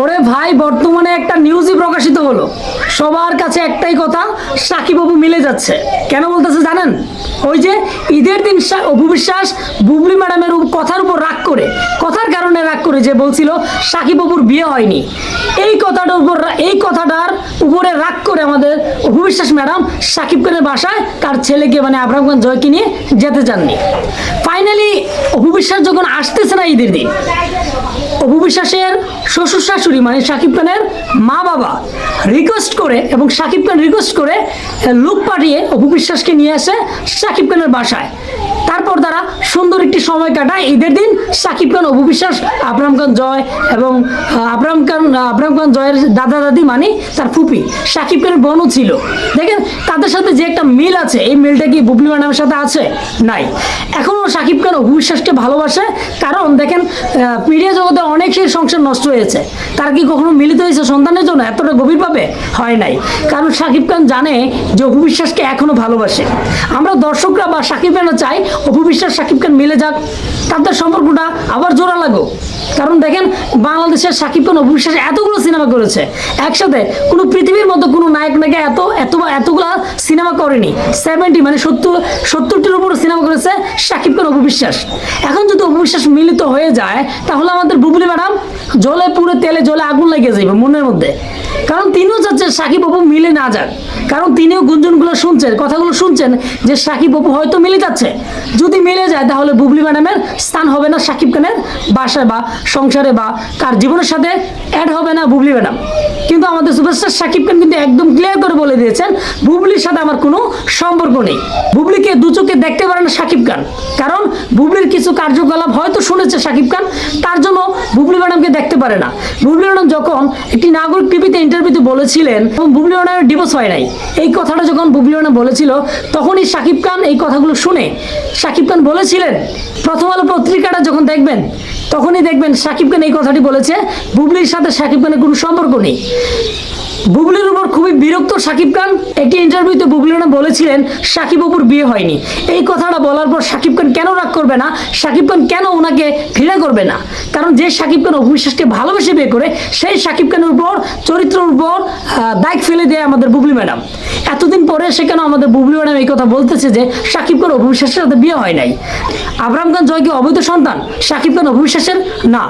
ওরে ভাই, বর্তমানে একটা নিউজই প্রকাশিত হলো। সবার কাছে একটাই কথা সাকিব বাবু মিলে যাচ্ছে। কেন বলতেছে জানেন? ওই যে ঈদের দিন অপু বিশ্বাস বুবলি ম্যাডামের কথার উপর রাগ করে, কথার কারণে রাগ করে যে বলছিল সাকিব বাবুর বিয়ে হয়নি। এই কথাটার উপর এই কথাটার উপরে রাগ করে আমাদের অপু বিশ্বাস ম্যাডাম সাকিব খানের বাসায়, তার ছেলেকে মানে আব্রাহম জয়কে নিয়ে যেতে চাননি ফাইনালি বিশ্বাস যখন আসতেছে না ঈদের দিন অপু বিশ্বাসের শ্বশুর শাশুড়ি মানে শাকিব খানের মা বাবা রিকোয়েস্ট করে এবং শাকিব খান রিকোয়েস্ট করে লোক পাঠিয়ে অপু বিশ্বাসকে নিয়ে আসে শাকিব খানের বাসায়। তারপর তারা সুন্দর একটি সময় কাটায় ঈদের দিন শাকিব খান, অপু বিশ্বাস, আবরাম খান জয় এবং আবরাম খান আবরাম খান জয়ের দাদা দাদি মানে তার ফুপি। শাকিব খানের বোনও ছিল। দেখেন, তাদের সাথে যে একটা মিল আছে, এই মিলটা কি বুবলি ম্যাডামের সাথে আছে? নাই। এখনও শাকিব খান, অপু বিশ্বাসকে ভালোবাসে। কারণ দেখেন মিডিয়া জগতে অনেক সেই সংসার নষ্ট হয়েছে। তার কি কখনো মিলিত হয়েছে সন্তানের জন্য? এতটা গভীরভাবে হয় নাই। কারণ শাকিব খান জানে যে অপু বিশ্বাসকে এখনও ভালোবাসে। আমরা দর্শকরা বা শাকিব খানরা চাই অপু বিশ্বাস শাকিব খান মিলে যাক। তাদের সম্পর্কটা আবার জোড়া লাগো। কারণ দেখেন, বাংলাদেশের শাকিব খান, অপু বিশ্বাস এতগুলো সিনেমা করেছে। একসাথে কোনো পৃথিবীর মতো কোনো নায়ক, নায়িকা এত এত এতগুলা সিনেমা করেনি। সেভেন্টি মানে সত্তর, সত্তরটির উপর সিনেমা করেছে শাকিব খান, অপু বিশ্বাস। এখন যদি অপু বিশ্বাস মিলিত হয়ে যায়, তাহলে আমাদের বুবলি ম্যাডাম, জলে পুরো তেলে জলে আগুন লেগে যাবে মনের মধ্যে। কারণ তিনিও চাচ্ছেন সাকিব অপু মিলে না যাক। কারণ তিনিও গুঞ্জনগুলো শুনছেন, কথাগুলো শুনছেন যে সাকিব অপু হয়তো মিলে যাচ্ছে। যদি মিলে যায়, তাহলে বুবলি ম্যাডামের স্থান হবে না সাকিব খানের বাসায় বা সংসারে বা কার জীবনের সাথে অ্যাড হবে না বুবলি ম্যাডাম। কিন্তু আমাদের সুপারস্টার সাকিব খান কিন্তু একদম ক্লিয়ার করে বলে দিয়েছেন, বুবলির সাথে আমার কোনো সম্পর্ক নেই। বুবলিকে দু চোখে দেখতে পারে না সাকিব খান। কারণ বুবলির কিছু কার্যকলাপ হয়তো শুনেছে সাকিব খান, তার জন্য বুবলি ম্যাডামকে দেখতে পারে না। বুবলি ম্যাডাম যখন একটি নাগরিক টিভিতে ইন্টারভিউতে বলেছিলেন বুবলি ম্যাডামের ডিভোর্স হয় নাই। এই কথাটা যখন বুবলি ম্যাডাম বলেছিল, তখনই শাকিব খান এই কথাগুলো শুনে, শাকিব খান বলেছিলেন প্রথম আলো পত্রিকাটা যখন দেখবেন তখনই দেখবেন সাকিব খান এই কথাটি বলেছে, বুবলির সাথে সাকিব খানের কোনো সম্পর্ক নেই। বুবলির উপর খুবই বিরক্ত সাকিব খান। একটি ইন্টারভিউতে বুবলি ম্যাডাম বলেছিলেন, সাকিব অপুর বিয়ে হয়নি। এই কথাটা বলার পর সাকিব খান কেন রাগ করবে না? সাকিব খান কেন ওনাকে ঘৃণা করবে না? কারণ যে সাকিব খান অপু বিশ্বাসকে ভালোবেসে বিয়ে করে, সেই সাকিব খানের উপর, চরিত্রের উপর দাগ ফেলে দেয় আমাদের বুবলি ম্যাডাম। এতদিন পরে সেখানে আমাদের বুবলি ম্যাডাম এই কথা বলতেছে যে সাকিব খান অপু বিশ্বাসের সাথে বিয়ে হয় নাই? আবরাম খান জয় কি অবৈধ সন্তান? সাকিব খান অপু বিশ্বাসের না।